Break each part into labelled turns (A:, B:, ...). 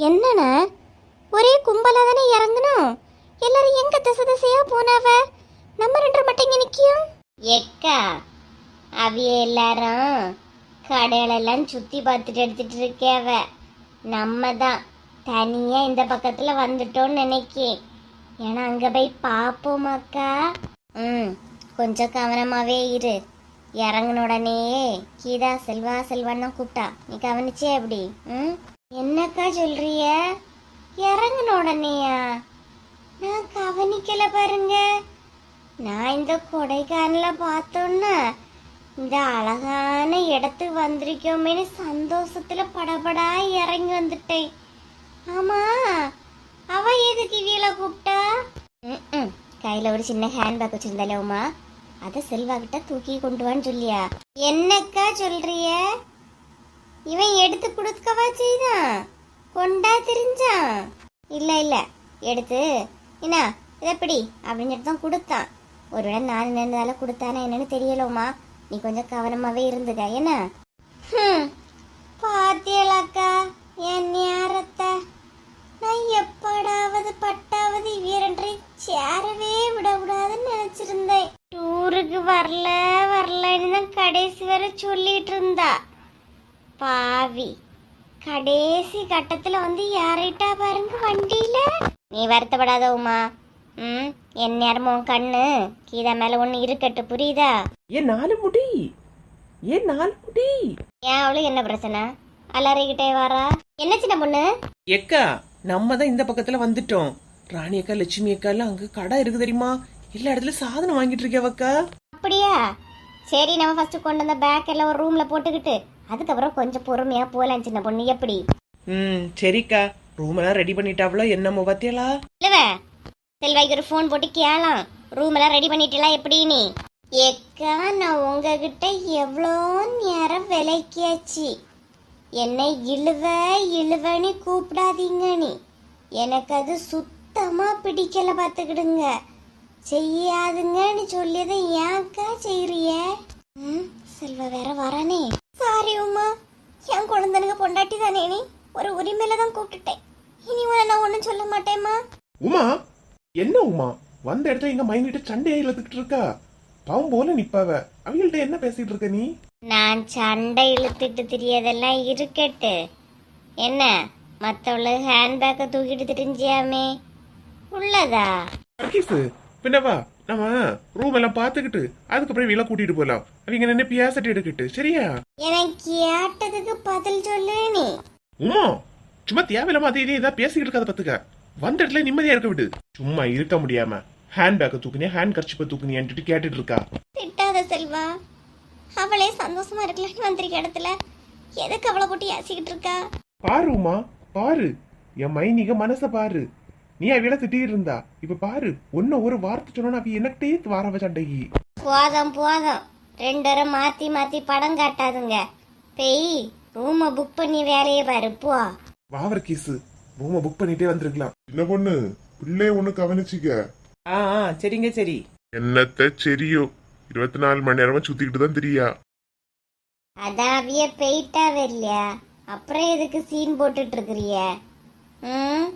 A: என்னண்ணா? ஒரே கும்பலா தானே இறங்கணும்? எல்லாரும் எங்க திசை திசையா போனாவ? நம்ம ரெண்டு மட்டும் இங்க நிக்கியும்? எக்கா அவிய எல்லாரும் கடையிலெல்லாம் சுத்தி பார்த்துட்டு எடுத்துட்டு இருக்கேவ நம்ம தான் தனியா இந்த பக்கத்துல வந்துட்டோம்னு நினைக்கேன். ஏன்னா அங்க போய் பாப்போமாக்கா ம் கொஞ்சம் கவனமாவே இரு. இறங்கின உடனேயே கீதா செல்வா செல்வான்னு கூப்பிட்டா. நீ கவனிச்சே எப்படி? ம்? என்னக்கா சொல்றிய இறங்கின உடனேயா? நான் கவனிக்கல பாருங்க. நான் இந்த கொடைக்கானல பார்த்தோன்னா இந்த அழகான இடத்துக்கு வந்திருக்கோமேனு சந்தோஷத்துல படபடா இறங்கி வந்துட்டேன். ஆமா அவ எதுக்கு இவியல கூப்பிட்டா? ம் கையில ஒரு சின்ன ஹேண்ட்பேக் வச்சிருந்தாலே உமா அத செல்வா கிட்ட தூக்கி கொண்டு வான்னு சொல்லியா. என்னக்கா சொல்றிய இவன் எடுத்து கொடுக்கவா செய்தான்? கொண்டா தெரிஞ்சான்? இல்ல இல்ல. எடுத்து. என்ன இதை பிடி அப்படின்னு சொல்லிட்டு தான் கொடுத்தான். ஒருவேளை நான் நின்றதால கொடுத்தானே என்னன்னு தெரியலோமா நீ கொஞ்சம் கவனமாவே இருந்துக்க என்ன? ஹம், பாத்தியலாக்கா என் நேரத்தை நான் எப்படாவது பட்டாவது வீரன்றை சேரவே விடக்கூடாதுன்னு நினைச்சிருந்தேன். டூருக்கு வரல வரலன்னு தான் கடைசி வரை சொல்லிட்டு இருந்தா. பாவி. கடைசி கட்டத்துல வந்து யாரைட்டா பாருங்க வண்டியில? நீ வருத்தப்படாத உமா. ம் என் நேரமும் உன் கண்ணு. கீதா மேல ஒண்ணு இருக்கட்டு புரியுதா?
B: ஏன் நாலு முடி. ஏன் நாலு முடி.
A: ஏன் அவளுக்கு என்ன பிரச்சனை? அலறிக்கிட்டே வாரா. என்ன சின்ன பொண்ணு?
B: எக்கா நம்ம தான் இந்த பக்கத்துல வந்துட்டோம். ராணி அக்கா லட்சுமி அக்கா எல்லாம் அங்க கடை இருக்கு தெரியுமா? எல்லா இடத்துல சாதனம் வாங்கிட்டு இருக்கேவக்கா
A: அப்படியா? சரி நம்ம ஃபர்ஸ்ட் கொண்டு வந்த பேக் எல்லாம் ஒரு ரூம்ல போட்டுக்கிட்டு அதுக்கப்புறம் கொஞ்சம் பொறுமையா போலாம் சின்ன பொண்ணு. எப்படி?
B: ம் சரிக்கா. ரூம் எல்லாம் ரெடி பண்ணிட்டாவளோ என்னமோ பாத்தியலா?
A: இல்லவ. செல்வாய்க்கு ஒரு ஃபோன் போட்டு கேளாம். ரூம் எல்லாம் ரெடி பண்ணிட்டலாம் எப்படி நீ? ஏக்கா நான் உங்ககிட்ட எவ்வளோ நேரம் விலைக்கியாச்சு என்னை இழுவ இழுவன்னு கூப்பிடாதீங்க நீ. எனக்கு அது சுத்தமா பிடிக்கல பார்த்துக்கிடுங்க செய்யாதுங்கன்னு சொல்லியதை ஏன்க்கா செய்றிய ம் செல்வா வேற வரானே. சாரி உமா. என் குழந்தனுங்க பொண்டாட்டி தானே நீ? ஒரு உரிமையில தான் கூப்பிட்டுட்டேன். இனி உன்னை நான் ஒன்றும் சொல்ல மாட்டேம்மா.
C: உமா என்ன உமா? வந்த இடத்துல எங்க மைனிட்ட சண்டையா இழுத்துக்கிட்டு இருக்கா? பாவம் போல நிப்பாவ. அவங்கள்ட்ட என்ன பேசிட்டு இருக்க நீ?
A: நான் சண்டை இழுத்துட்டு தெரியதெல்லாம் இருக்கட்டு. என்ன மற்றவளு ஹேண்ட்பேக்கை தூக்கிட்டு தெரிஞ்சியாமே உள்ளதா?
C: பின்னவா நம்ம ரூம் எல்லாம் பாத்துக்கிட்டு அதுக்கப்புறம் வீல கூட்டிட்டு போலாம். அவங்க என்ன பியாசட்டு எடுக்கிட்டு? சரியா?
A: எனக்கு கேட்டதுக்கு பதில் சொல்லு நீ.
C: உமா சும்மா தேவையில்லாம அதே இதே ஏதாவது பேசிக்கிட்டு இருக்காத பாத்துக்க வந்த இடத்துல நிம்மதியா இருக்க விடு. சும்மா இருக்க முடியாம. ஹேண்ட் பேக்கை தூக்குனியா ஹேண்ட் கர்ச்சிப்பை தூக்குனியான்ட்டு கேட்டுட்டு இருக்கா.
A: திட்டாத செல்வா. அவளே சந்தோஷமா இருக்கலாம்னு வந்திருக்க இடத்துல. எதுக்கு அவளை போட்டு ஏசிக்கிட்டு இருக்கா?
C: பாரு உமா பாரு. என் மைனிக மனச பாரு. நீ அவில திட்டிட்டு இருந்தா? இப்ப பாரு ஒன்னும் ஒரு வார்த்தை சொன்னா அவ எனக்கிட்டே வாரவ சண்டைக்கு
A: போதும் போதும். ரெண்டு பேரும் மாத்தி மாத்தி படம் காட்டாதுங்க. பெய் ரூமை புக் பண்ணி வேலையை பாரு போ.
C: வாவர் கீசு ரூம புக் பண்ணிட்டே வந்திருக்கலாம்.
D: சின்ன பொண்ணு? பிள்ளைய ஒண்ணு கவனிச்சுக்க.
B: ஆ ஆ சரிங்க சரி.
D: என்னத்த சரியோ? இருபத்தி நாலு மணி நேரமா சுத்திக்கிட்டு தான் தெரியா.
A: அதான் அவிய போயிட்டாவே இல்லையா? அப்புறம் எதுக்கு சீன் போட்டுட்டு இருக்கிறிய? ம்?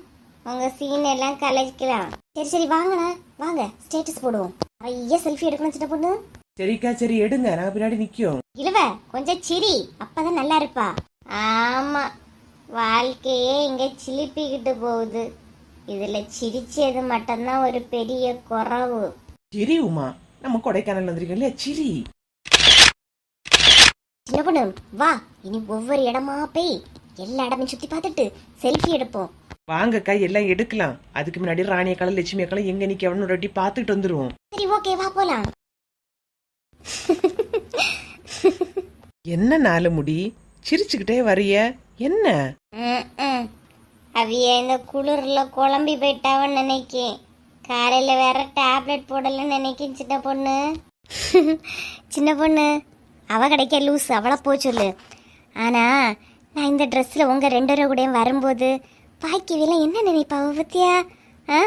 A: உங்க சீன் எல்லாம் கலைக்கலாம் சரி சரி வாங்கண்ணா. வாங்க ஸ்டேட்டஸ் போடுவோம். நிறைய செல்ஃபி எடுக்கணும் சின்ன பொண்ணு.
B: சரிக்கா சரி எடுங்க. நான் பின்னாடி நிக்கும்.
A: இழுவ கொஞ்சம் சிரி. அப்பதான் நல்லா இருப்பா. ஆமா வாழ்க்கையே இங்க சிலிப்பிக்கிட்டு போகுது. இதுல சிரிச்சது மட்டும்தான் ஒரு பெரிய குறவு.
B: சரி உமா. நம்ம கொடைக்கானல் வந்திருக்கோம் இல்லையா? சிரி.
A: சின்ன பொண்ணு வா. இனி ஒவ்வொரு இடமா போய் எல்லா இடமும் சுத்தி பார்த்துட்டு செல்ஃபி எடுப்போம்.
B: வாங்கக்கா எல்லாம் எடுக்கலாம். அதுக்கு முன்னாடி ராணி அக்காலும் லட்சுமி அக்காலும் எங்க நிக்கவனு ஒரு வாட்டி பார்த்துட்டு வந்துருவோம்.
A: சரி ஓகே வா போலாம்.
B: என்ன நாலு முடி? சிரிச்சுக்கிட்டே வரிய. என்ன.
A: அவிய இந்த குளிர்ல குழம்பி போயிட்டாவன்னு நினைக்கேன். காலையில வேற டேப்லெட் போடலன்னு நினைக்கேன் சின்ன பொண்ணு. சின்ன பொண்ணு அவ கிடைக்க லூஸ் அவளை போ சொல்லு. ஆனா நான் இந்த ட்ரெஸ்ல உங்க ரெண்டு பேரும் கூட வரும்போது பாக்கியவெல்லாம் என்ன நினைப்பாவ பத்தியா ஆ?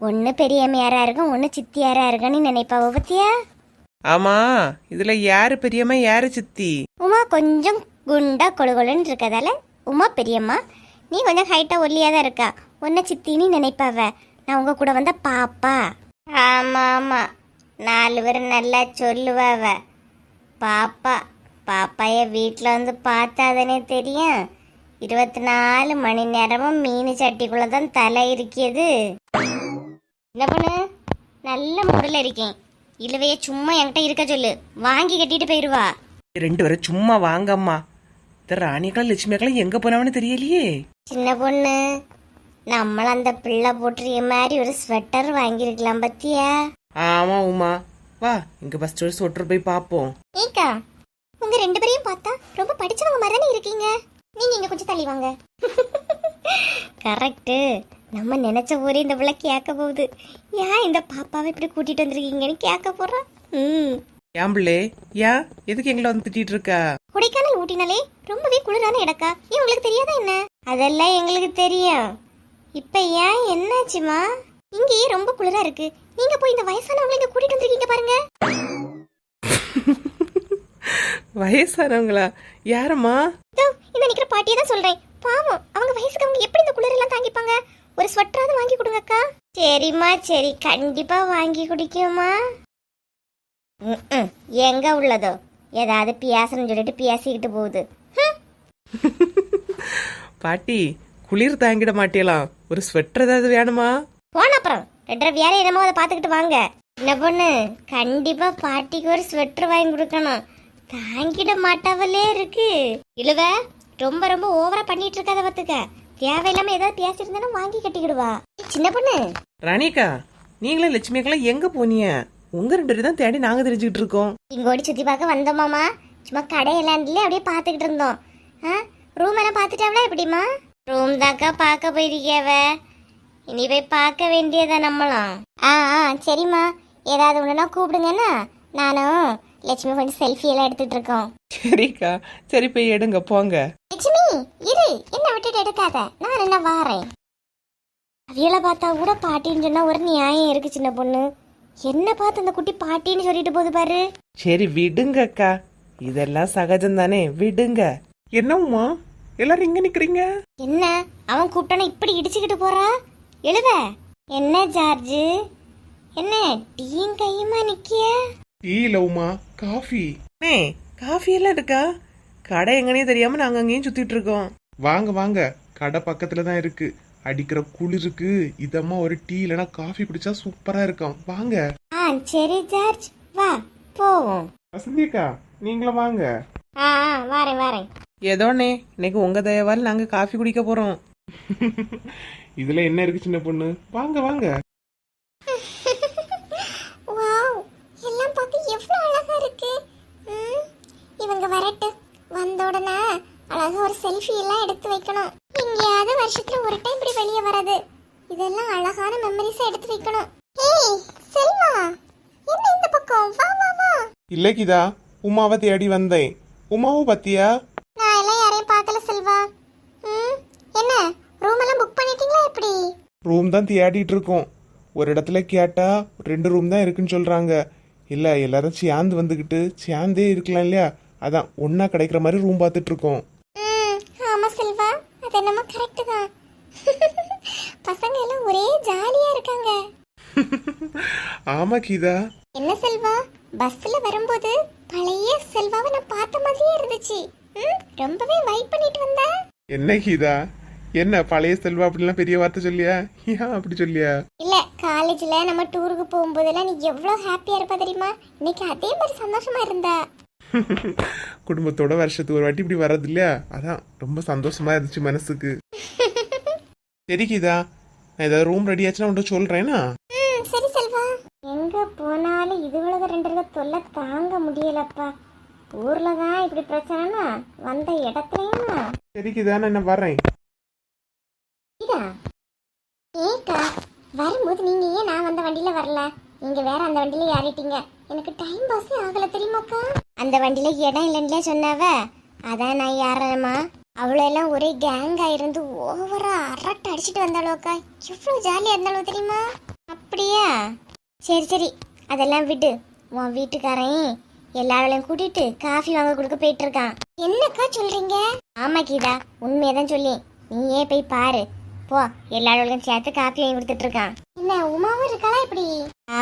A: ஒன்று பெரியம்மையாரா இருக்கும் ஒன்று சித்தியாரா இருக்கன்னு நினைப்பாவ பத்தியா
B: ஆமா இதுல யாரு பெரியம்மா யாரு சித்தி?
A: உமா கொஞ்சம் குண்டா கொழுகொழுன்னு இருக்கதால உமா பெரியம்மா நீ கொஞ்சம் ஹைட்டா ஒல்லியா தான் இருக்கா. உன்னை சித்தின்னு நினைப்பாவ நான் உங்க கூட வந்த பாப்பா. ஆமா ஆமா. நாலு பேர் நல்லா சொல்லுவாவ பாப்பா பாப்பாய வீட்டில் வந்து பார்த்தாதானே தெரியும். இருபத்தி நாலு மணி நேரமும் மீன் சட்டிக்குள்ள தான் தலை இருக்கிறது. என்ன பண்ணு? நல்ல மூடில் இருக்கேன். இழுவைய சும்மா என்கிட்ட இருக்க சொல்லு. வாங்கி கட்டிட்டு போயிடுவா
B: ரெண்டு பேரும் சும்மா வாங்கம்மா. இந்த ராணியக்கால் லட்சுமி அக்காலும் எங்க போனவனு தெரியலையே.
A: சின்ன பொண்ணு நம்மள அந்த பிள்ளை போட்டுறிய மாதிரி ஒரு ஸ்வெட்டர் வாங்கியிருக்கலாம் பத்தியா?
B: ஆமா உமா. வா இங்க ஃபர்ஸ்ட் ஒரு ஸ்வெட்டர் போய் பாப்போம்.
A: ஏக்கா உங்க ரெண்டு பேரையும் பார்த்தா ரொம்ப படிச்சவங்க மாதிரி தானே இருக்கீங்க? நீங்க இங்க கொஞ்சம் தள்ளி வாங்க கரெக்ட் நம்ம நினைச்ச ஊரே இந்த பிள்ளை கேட்க போகுது. ஏன் இந்த பாப்பாவை இப்படி கூட்டிட்டு வந்திருக்கீங்கன்னு கேட்க போறா ம்.
B: ஏன் பிள்ளை? ஏன்? எதுக்கு எங்களை வந்து திட்டிட்டு இருக்கா?
A: கொடைக்கானல் ஊட்டினாலே ரொம்பவே குளிரான இடக்கா? ஏன் உங்களுக்கு தெரியாதா என்ன? அதெல்லாம் எங்களுக்கு தெரியும். இப்ப ஏன் என்னாச்சுமா? இங்கேயே ரொம்ப குளிரா இருக்கு. நீங்க போய் இந்த வயசானவங்களை இங்க கூட்டிட்டு வந்திருக்கீங்க பாருங்க.
B: வயசானவங்களா? யாரம்மா?
A: இந்த நிக்கிற பாட்டியை தான் சொல்றேன். பாவம் அவங்க வயசுக்கு அவங்க எப்படி இந்த குளிரெல்லாம் தாங்கிப்பாங்க? ஒரு ஸ்வெட்டராவது வாங்கி கொடுங்க அக்கா சரிம்மா சரி கண்டிப்பா வாங்கி குடிக்குமா. எங்க உள்ளதோ? ஏதாவது பேசணும்னு சொல்லிட்டு பேசிக்கிட்டு போகுது.
B: பாட்டி குளிர் தாங்கிட மாட்டேலாம் ஒரு ஸ்வெட்டர் ஏதாவது வேணுமா?
A: போன அப்புறம் ரெண்டரை வேலை என்னமோ அதை பார்த்துக்கிட்டு வாங்க. என்ன பொண்ணு கண்டிப்பா பாட்டிக்கு ஒரு ஸ்வெட்டர் வாங்கி கொடுக்கணும். தாங்கிட மாட்டாவலே இருக்கு. இழுவ ரொம்ப ரொம்ப ஓவரா பண்ணிட்டு இருக்காத பத்துக்க தேவையில்லாம ஏதாவது பேசியிருந்தாலும் வாங்கி கட்டிக்கிடுவா. சின்ன பொண்ணு.
B: ராணியக்கா நீங்களும் லட்சுமி அக்காலாம் எங்க போனீங்க? உங்க ரெண்டு பேரும் தான் தேடி நாங்க தெரிஞ்சுக்கிட்டு இருக்கோம்.
A: இங்கோடி சுத்தி பார்க்க வந்தோமாமா சும்மா கடையெல்லாண்டுல அப்படியே பார்த்துக்கிட்டு இருந்தோம். ஆ ரூம் எல்லாம் பார்த்துட்டாவளா எப்படிமா ரூம் தாக்கா பார்க்க போயிருக்கியாவ இனி போய் பார்க்க வேண்டியதா நம்மளும். ஆ ஆ சரிம்மா. ஏதாவது ஒன்றுனா கூப்பிடுங்கண்ணா நானும் லட்சுமி கொஞ்சம் செல்ஃபி எல்லாம் எடுத்துட்டு இருக்கோம்.
B: சரிக்கா. சரி போய் எடுங்க போங்க.
A: லட்சுமி இரு. என்ன விட்டுட்டு எடுக்காத. நான் என்ன வாரேன். அவியலை பார்த்தா கூட பாட்டின்னு சொன்னா ஒரு நியாயம் இருக்கு சின்ன பொண்ணு. என்ன பார்த்து அந்த குட்டி பாட்டின்னு சொல்லிட்டு போகுது பாரு.
B: சரி விடுங்க அக்கா இதெல்லாம் சகஜம் தானே விடுங்க. என்னம்மா? எல்லாரும் இங்க நிக்கிறீங்க?
A: என்ன? அவன் கூப்பிட்டானா இப்படி இடிச்சுக்கிட்டு போறா? எழுத என்ன ஜார்ஜ்? என்ன டீயும் கையுமா நிக்கிய?
C: டீ லவ்மா? காஃபி.
B: அண்ணே காஃபி எல்லாம் இருக்கா? கடை எங்கனே தெரியாம நாங்க அங்கேயும் சுத்திட்டு இருக்கோம்.
C: வாங்க வாங்க. கடை பக்கத்துல தான் இருக்கு. அடிக்கிற குளிருக்கு இதமா ஒரு டீ இல்லைன்னா காஃபி குடிச்சா சூப்பரா இருக்கும். வாங்க.
A: ஆ சரி ஜார்ஜ். வா போவோம்.
C: வசந்தியக்கா நீங்களும் வாங்க.
A: ஆ ஆ வாரேன் வாரேன்.
B: ஏதோண்ணே இன்னைக்கு உங்க தயவால் நாங்க காஃபி குடிக்க போறோம்.
C: இதுல என்ன இருக்கு சின்ன பொண்ணு? வாங்க வாங்க
A: வாவ் எல்லாம் பார்க்க எவ்வளவு அழகா இருக்கு ம், இவங்க வரட்டு வந்த உடனே அழகா ஒரு செல்ஃபி எல்லாம் எடுத்து வைக்கணும். எங்கேயாவது வருஷத்துல ஒரு டைம் இப்படி வெளியே வராது. இதெல்லாம் அழகான மெமரிஸ் எடுத்து வைக்கணும். ஏய் செல்வா என்ன இந்த பக்கம்? வா வா வா.
C: இல்ல கீதா உமாவை தேடி வந்தேன். உமாவை பத்தியா?
A: நான் எல்லாம் யாரையும் பார்க்கல செல்வா. ம் என்ன ரூம் எல்லாம் புக் பண்ணிட்டீங்களா எப்படி?
C: ரூம் தான் தேடிட்டு இருக்கோம். ஒரு இடத்துல கேட்டா ரெண்டு ரூம் தான் இருக்குன்னு சொல்றாங்க. இல்ல எல்லாரும் சேர்ந்து வந்துகிட்டு சேர்ந்தே இருக்கலாம் இல்லையா? அதான் ஒன்னா கிடைக்கிற மாதிரி ரூம் பார்த்துட்டு இருக்கோம்.
A: என்னமோ கரெக்ட் தான். பசங்க எல்லாம் ஒரே ஜாலியா இருக்காங்க.
C: ஆமா கீதா.
A: என்ன செல்வா? பஸ்ல வரும்போது பழைய செல்வாவை நான் பார்த்த மாதிரியே இருந்துச்சு. ரொம்பவே வைப் பண்ணிட்டு வந்த.
C: என்ன கீதா? என்ன பழைய செல்வா அப்படிலாம் பெரிய வார்த்தை சொல்லியா? ஏன் அப்படி சொல்லியா?
A: இல்ல காலேஜ்ல நம்ம டூருக்கு போகும்போதெல்லாம் நீ எவ்வளவு ஹாப்பியா இருப்ப தெரியுமா? இன்னைக்கு அதே மாதிரி சந்தோஷமா இருந்தா.
C: குடும்பத்தோட வருஷத்துக்கு ஒரு வாட்டி இப்படி வர்றது இல்லையா அதான் ரொம்ப சந்தோஷமா இருந்துச்சு மனசுக்கு. சரி கீதா நான் ஏதாவது ரூம் ரெடி ஆச்சுன்னா உன்ட்ட சொல்றேனா?
A: சரி செல்வா. எங்க போனாலும் இதுவளவு ரெண்டு தொல்லை தாங்க முடியலப்பா. ஊர்ல தான் இப்படி பிரச்சனைனா வந்த இடத்துலயும்?
C: சரி கீதா நான் வரேன்
A: இதா ஏக்கா வரும்போது நீங்க ஏன் நான் வந்த வண்டியில வரல? நீங்க வேற அந்த வண்டியில ஏறிட்டீங்க. எனக்கு டைம் பாஸே ஆகல தெரியுமாக்கா? அந்த வண்டியில இடம் இல்லைன்னு சொன்னாவ? அதான் நான் ஏறேம்மா அவ்வளோ எல்லாம் ஒரே கேங்காக இருந்து ஓவரா அரட்டை அடிச்சிட்டு வந்தாளோக்கா. எவ்வளோ ஜாலியாக இருந்தாலும் தெரியுமா? அப்படியா? சரி சரி. அதெல்லாம் விடு. உன் வீட்டுக்காரன் எல்லாரையும் கூட்டிட்டு காஃபி வாங்க கொடுக்க போயிட்டு இருக்கான். என்னக்கா சொல்றீங்க? ஆமா கீதா உண்மையதான் சொல்லி நீயே போய் பாரு. போ எல்லாரோடையும் சேர்த்து காஃபி வாங்கி கொடுத்துட்டு இருக்கான். என்ன உமாவும் இருக்காளா இப்படி?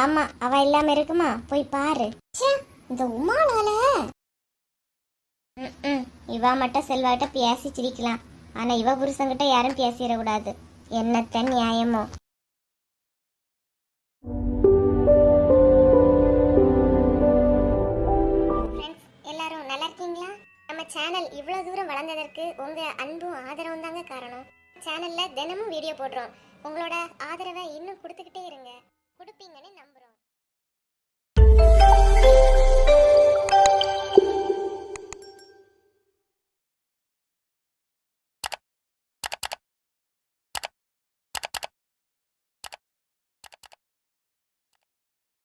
A: ஆமா அவ இல்லாம இருக்குமா? போய் பாரு. இந்த உமானால. இவ மட்டும் செல்வாட்ட பேசி சிரிக்கலாம். ஆனா இவ புருஷன்கிட்ட யாரும் பேசிடக்கூடாது. என்னத்த நியாயமோ? எல்லாரும் நல்லா இருக்கீங்களா? நம்ம சேனல் இவ்வளோ தூரம் வளர்ந்ததற்கு உங்க அன்பும் ஆதரவும் தாங்க காரணம். சேனல்ல தினமும் வீடியோ போடுறோம். உங்களோட ஆதரவை இன்னும் கொடுத்துக்கிட்டே இருங்க. கொடுப்பீங்கன்னு நம்ப